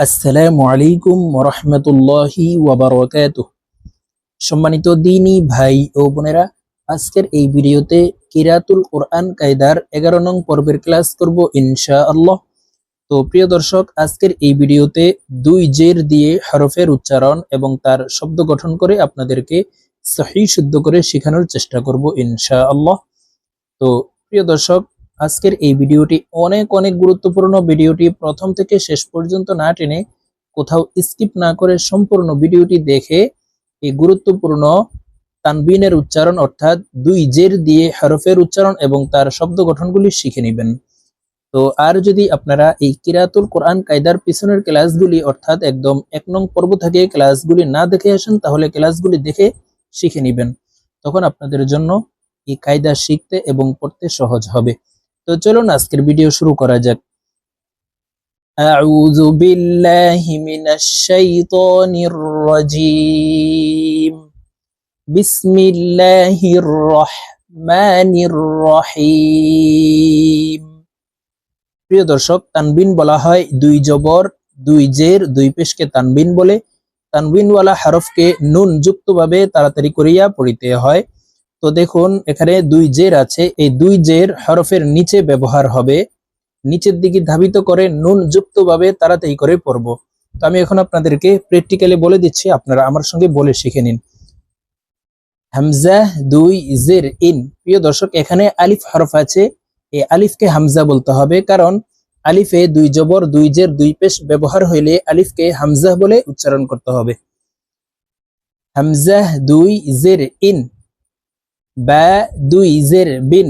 আসসালামু আলাইকুম ওরহমতুল্লাহি ওয়াবারকাত সম্মানিত দিনী ভাই ও বোনেরা, আজকের এই ভিডিওতে কিরাতুল কোরআন কায়দার এগারো নং পর্বের ক্লাস করব ইনশা আল্লাহ তো প্রিয় দর্শক, আজকের এই ভিডিওতে দুই জের দিয়ে হরফের উচ্চারণ এবং তার শব্দ গঠন করে আপনাদেরকে সহি শুদ্ধ করে শেখানোর চেষ্টা করব ইনশা আল্লাহ তো প্রিয় দর্শক আজকের এই ভিডিওটি অনেক অনেক গুরুত্বপূর্ণ। ভিডিওটি প্রথম থেকে শেষ পর্যন্ত না টেনে কোথাও স্কিপ না করে সম্পূর্ণ ভিডিওটি দেখে এই গুরুত্বপূর্ণ তানবিনের উচ্চারণ অর্থাৎ দুই জের দিয়ে হরফের উচ্চারণ এবং তার শব্দ গঠনগুলি শিখে নেবেন। তো আর যদি আপনারা এই কিরাতুল কোরআন কায়দার পিছনের ক্লাসগুলি অর্থাৎ একদম এক নং পর্ব থেকে ক্লাসগুলি না দেখে আসেন, তাহলে ক্লাসগুলি দেখে শিখে নেবেন। তখন আপনাদের জন্য এই কায়দা শিখতে এবং পড়তে সহজ হবে। তো চলুন আজকের ভিডিও শুরু করা যাক أعوذ بالله من الشيطان الرجيم بسم الله الرحمن الرحيم প্রিয় দর্শক তানবিন বলা হয় দুই জবর দুই জের দুই পেশকে তানবিন বলে তানবিনওয়ালা হরফকে নুন যুক্তভাবে তাড়াতাড়ি করিয়া পড়িতে হয় তো দেখুন, এখানে দুই জের আছে। এই দুই জের হরফের নিচে ব্যবহার হবে। নিচের দিকে ধাবিত করে নুন যুক্ত ভাবে তাড়াতাড়ি করে পড়ব। তো আমি এখন আপনাদেরকে প্র্যাকটিক্যালি বলে দিচ্ছি, আপনারা আমার সঙ্গে বলে শিখে নিন। হামজা দুই জের ইন। প্রিয় দর্শক, এখানে আলিফ হরফ আছে। এই আলিফকে হামজা বলতে হবে, কারণ আলিফে দুই জবর, দুই জের, দুই পেশ ব্যবহার হইলে আলিফকে হামজা বলে উচ্চারণ করতে হবে। হামজা দুই জের ইন। বা দুই জের বিন।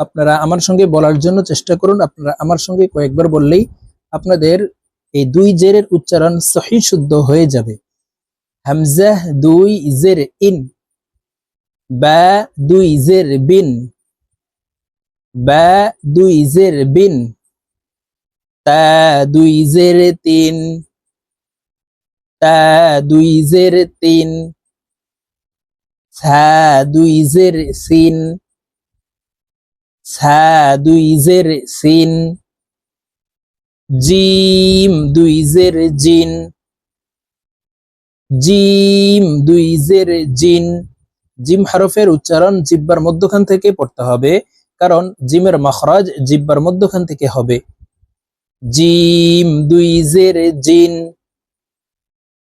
আপনারা আমার সঙ্গে বলার জন্য চেষ্টা করুন। আপনারা আমার সঙ্গে কয়েকবার বললেই আপনাদের এই দুই জেরের উচ্চারণ সহি শুদ্ধ হয়ে যাবে। হামজা দুই জের ইন। বা দুই জের বিন। বা দুই জের বিন। তা দুই জের তিন। তা দুই জের তিন। সা দুই জের সিন। সা দুই জের সিন। জিম দুই জের জিন। জিম দুই জের জিন। জিম হরফের উচ্চারণ জিব্বার মধ্যখান থেকে পড়তে হবে, কারণ জিমের মখরাজ জিব্বার মধ্যখান থেকে হবে। জিম দুই জের জিন।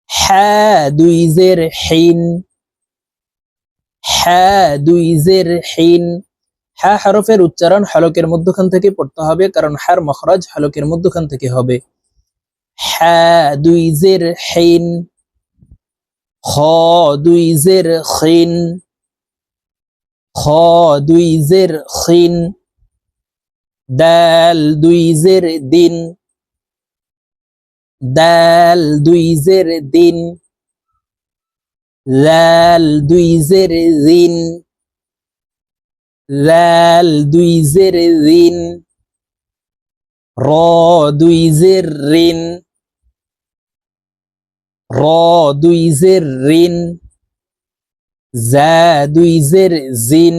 হ্যাঁ দুই জের হিন। হ্যাঁ দুই জের হিন। হ্যাঁ হরফের উচ্চারণ হালকের মধ্যখান থেকে পড়তে হবে, কারণ হ্যার মখরাজ হালকের মধ্যখান থেকে হবে। হ্যাঁ দুই জের হিন। খ, দুই জের খিন খ, দুই জের খিন দাল, দুই জের দিন। দাল, দুই জের দিন। লাল দুই জের জিন। লাল দুই জের জিন। র দুই জের রিন র দুই জের রিন জা দুই জের জিন।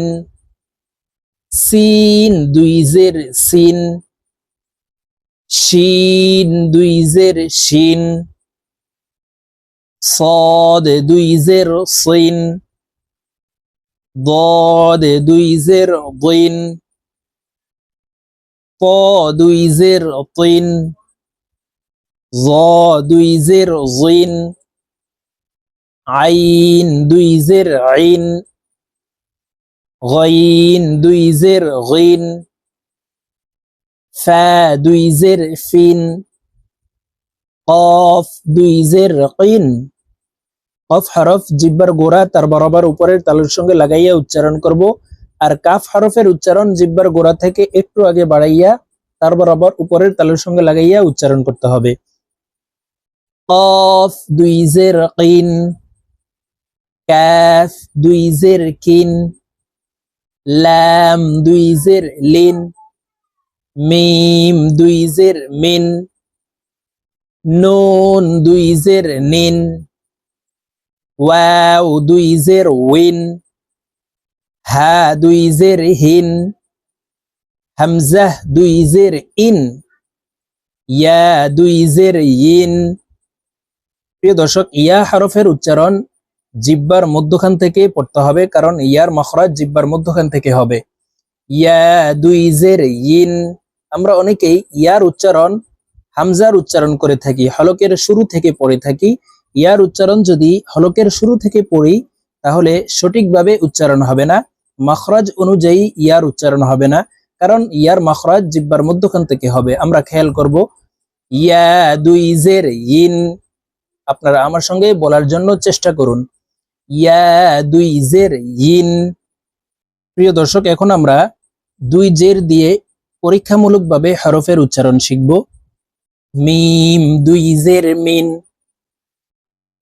সিন দুই জের সিন। শিন দুই জের শিন। صاد দুই জের সিন ضاد দুই জের ضين ط দুই জের তিন ظ দুই জের জিন আইন দুই জের আইন غين দুই জের غين ফা দুই জের ফিন কফ দুই জের কিন কফ হরফ জিব্বার গোড়া তার বরাবর উপরের তালুর সঙ্গে লাগাইয়া উচ্চারণ করব। আর কাফ হরফের উচ্চারণ জিব্বার গোড়া থেকে একটু আগে বাড়াইয়া তার বরাবর উপরের তালুর সঙ্গে লাগাইয়া উচ্চারণ করতে হবে। কফ দুই জের কিন কাফ দুই জের কিন, লাম দুই জের লিন, মিম দুই জের মিন, নুন দুই জের নিন। ওয়াও, দুই জের উইন। হা, দুই জের হিন। হামজাহ দুই জের ইন। ইয়া, দুই জের ইন। প্রিয় দর্শক, ইয়া হরফের উচ্চারণ জিব্বার মধ্যখান থেকে পড়তে হবে, কারণ ইয়ার মখরাজ জিব্বার মধ্যখান থেকে হবে। ইয়া, দুই জের ইন। আমরা অনেকেই ইয়ার উচ্চারণ, হামজার উচ্চারণ করে থাকি, হলকের শুরু থেকে পড়ে থাকি ইয়ার উচ্চারণ যদি হলকের শুরু থেকে পড়ি, তাহলে সঠিকভাবে উচ্চারণ হবে না। মখরাজ অনুযায়ী ইয়ার উচ্চারণ হবে না, কারণ ইয়ার মখরাজ জিব্বার মধ্যখান থেকে হবে। আমরা খেয়াল করব, ইয়া দুই জের ইন। আপনারা আমার সঙ্গে বলার জন্য চেষ্টা করুন। ইয়া দুই জের ইন। প্রিয় দর্শক, এখন আমরা দুই জের দিয়ে পরীক্ষামূলকভাবে হরফের উচ্চারণ শিখব। মিম দুই জের মিন।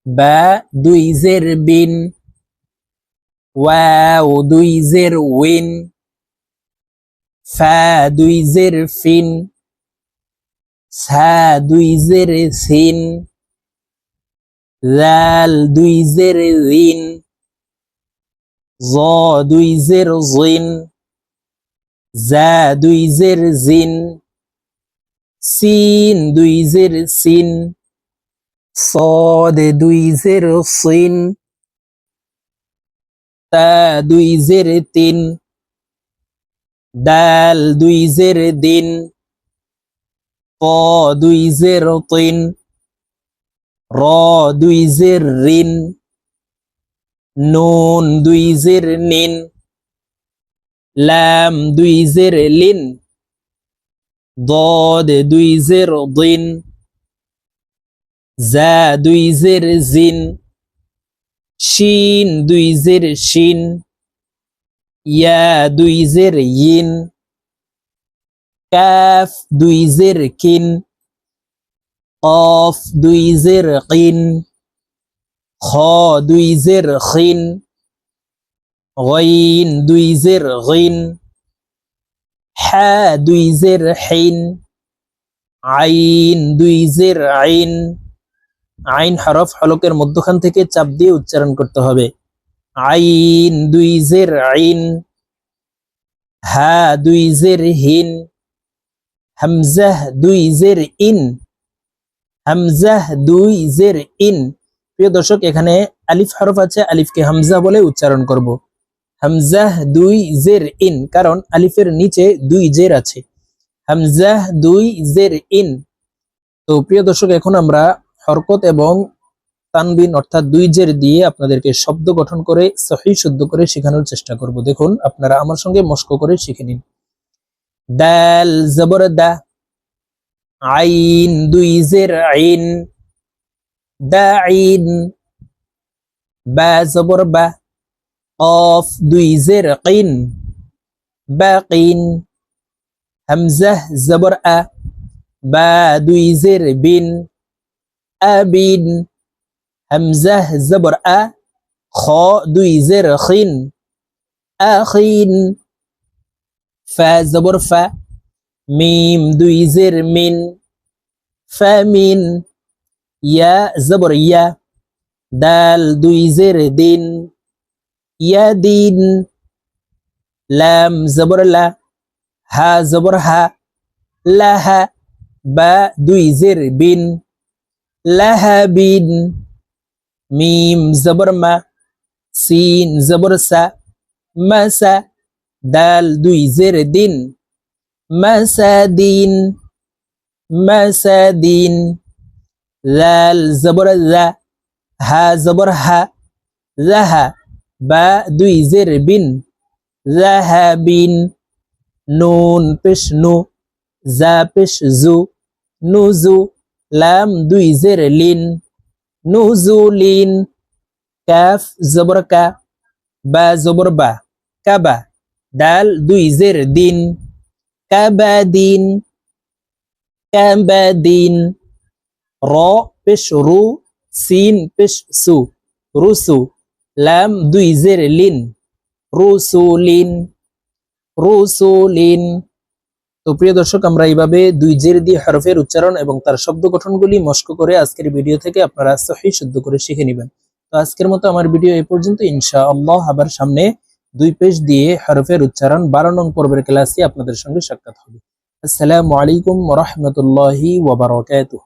বা দুই জের বিন, ওয়াও দুই জের উইন, ফা দুই জের ফিন, সা দুই জের সিন জাল দুই জের জিন, জ দুই জের জিন, জা দুই জের জিন, সিন দুই জের সিন। সদ দুই জের সিন তা দুই জের তিন ডাল দুই জের দিন প দুই জের তিন, র দুই জের ঋণ, নুন দুই জের নিন ল্যাম দুই জের লিন, দদ দুই জের দিন। জা দুই জের জিন শিন দুই জের শিন ইয়া দুই জের ইন কাফ দুই জের কিন قاف দুই জের কিন খ দুই জের খিন غين দুই জের গিন হা দুই জের হিন আইন দুই জের আইন আইন হরফ হলকের মধ্যখান থেকে চাপ দিয়ে উচ্চারণ করতে হবে। আইন দুই জের আইন, হা দুই জের হিন হামজাহ দুই জের ইন হামজাহ দুই জের ইন। প্রিয় দর্শক, এখানে আলিফ হরফ আছে, আলিফকে হামজা বলে উচ্চারণ করব। হামজাহ দুই জের ইন, কারণ আলিফের নিচে দুই জের আছে। হামজাহ দুই জের ইন। তো প্রিয় দর্শক, এখন আমরা হরকত এবং তানবিন অর্থাৎ দুই জের দিয়ে আপনাদেরকে শব্দ গঠন করে, সহি শুদ্ধ করে শেখানোর চেষ্টা করব। দেখুন, আপনারা আমার সঙ্গে মস্ক করে শিখে নিন। দাল, জবর দা, আইন, দুই জের, আইন। দা, আইন। বা, জবর বা। অফ, দুই জের কিন বা কিন হামজাহ জবর আ। বা, দুই জের, বিন। আবিন হামজাহ জবর আ খ দুই জের খিন আখিন ফা জবর ফা মিম দুই জের মিন ফামিন ইয়া জবর ইয়া দাল দুই জের দিন ইয়াদিন লাম জবর লা হা জবর হা লাহা বা দুই জের বিন লাহাবিন মিম জবর মা সিন জবর সা মাসা দাল দুই জের দিন মাসাদিন মাসাদিন লাল জবর জা হা জবর হা জাহা বা দুই জের বিন জাহাবিন নুন পেশ নু জা পেশ জু নুজু লাম দুই জের লিন নুজুলিন কাফ জবর কা, বা জবর বা, কাবা, দাল দুই জের দিন কাবাদিন কাবাদিন র পেশ রু, সিন পেশ সু, রুসু, লাম দুই জের লিন রুসুলিন রুসুলিন তো প্রিয় দর্শক, আমরা এইভাবে দুই জের দিয়ে হরফের উচ্চারণ এবং তার শব্দ গঠনগুলি মস্ক করে আজকের ভিডিও থেকে আপনারা সহি শুদ্ধ করে শিখে নেবেন। তো আজকের মতো আমার ভিডিও এই পর্যন্ত। ইনশা আল্লাহ আবার সামনে দুই পেজ দিয়ে হরফের উচ্চারণ বারো নং পর্বের ক্লাসে আপনাদের সঙ্গে সাক্ষাৎ হবে। আসসালামু আলাইকুম রহমতুল্লাহি ওবরাকাতুহ